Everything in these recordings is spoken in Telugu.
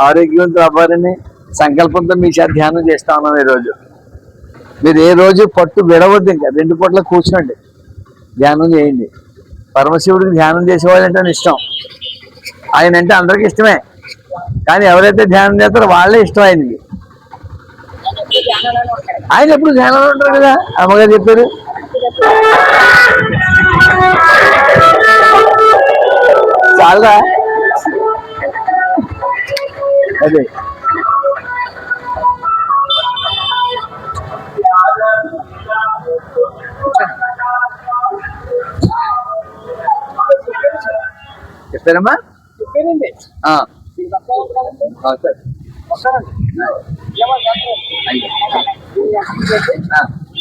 ఆరోగ్యవంతులు అవ్వాలని సంకల్పంతో మీ చేత ధ్యానం చేస్తా ఉన్నాం ఈరోజు. మీరు ఏ రోజు పట్టు విడవద్దు ఇంకా రెండు పొట్ల కూర్చోండి ధ్యానం చేయండి. పరమశివుడికి ధ్యానం చేసేవాళ్ళంటే ఇష్టం. ఆయన అంటే అందరికి ఇష్టమే. కానీ ఎవరైతే ధ్యానం చేస్తారో వాళ్ళే ఇష్టం ఆయనకి. ఆయన ఎప్పుడు ధ్యానంలో ఉంటారు కదా? అమ్మగారు చెప్పారు. చాలా అదే చెప్పారమ్మా? ఆ, సరే. వస్తారండి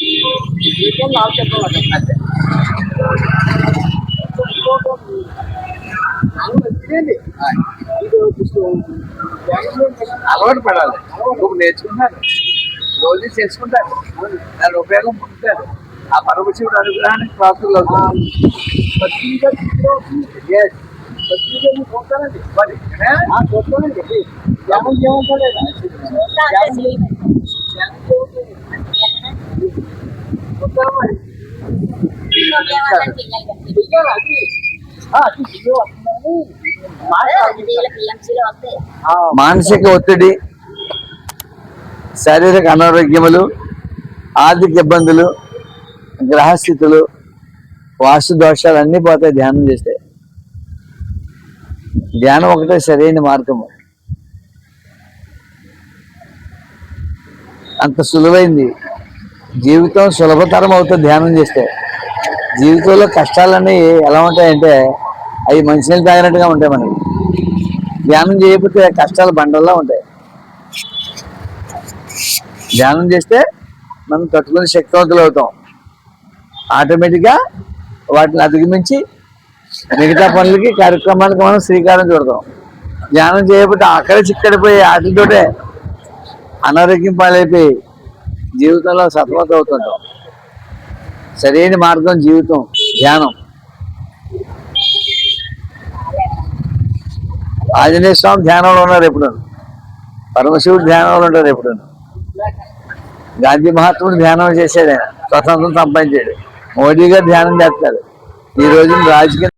ఏమో డాక్టర్ ఆ, ఆ, అలవాటు పడాలి. నువ్వు నేర్చుకున్నాను రోజు చేసుకుంటారు దాని ఉపయోగం పొందుతారు ఆ పరమశివుడు అనుగ్రహానికి ప్రాప్తులు అవుతారు పత్రిక Yes. పత్రిక మరి, చూస్తానండి ధ్యానం చేయమంటాడు చూస్తాను మరి చెయ్యాలి అది ఆ, అది చెయ్యి వస్తుందని ఆ, మానసిక ఒత్తిడి శారీరక అనారోగ్యములు ఆర్థిక ఇబ్బందులు గ్రహస్థితులు వాస్తు దోషాలు అన్నీ పోతాయి ధ్యానం చేస్తే. ధ్యానం ఒకటే సరైన మార్గము. అంత సులువైంది. జీవితం సులభతరం అవుతుంది ధ్యానం చేస్తే జీవితంలో కష్టాలన్నీ ఎలా ఉంటాయంటే అవి మంచినీళ్ళు తాగినట్టుగా ఉంటాయి మనకి. ధ్యానం చేయకపోతే కష్టాలు బండల్లో ఉంటాయి. ధ్యానం చేస్తే మనం తట్టుకునే శక్తివంతులు అవుతాం. ఆటోమేటిక్గా వాటిని అధిగమించి మిగతా పనులకి కార్యక్రమాలకు మనం శ్రీకారం చూడతాం. ధ్యానం చేయకపోతే అక్కడే చిక్కడిపోయి వాటితోటే అనారోగ్యం పాలైపోయి జీవితంలో సఫలత అవుతుంటాం. సరైన మార్గం జీవితం ధ్యానం. ఆంజనేయ స్వామి ధ్యానంలో ఉన్నారు ఎప్పుడు పరమశివుడు ధ్యానంలో ఉంటారు ఎప్పుడు గాంధీ మహాత్ముడు ధ్యానం చేశాడు ఆయన. స్వతంత్రం సంపాదించాడు. మోడీ గారు ధ్యానం చేస్తారు. ఈ రోజున రాజకీయ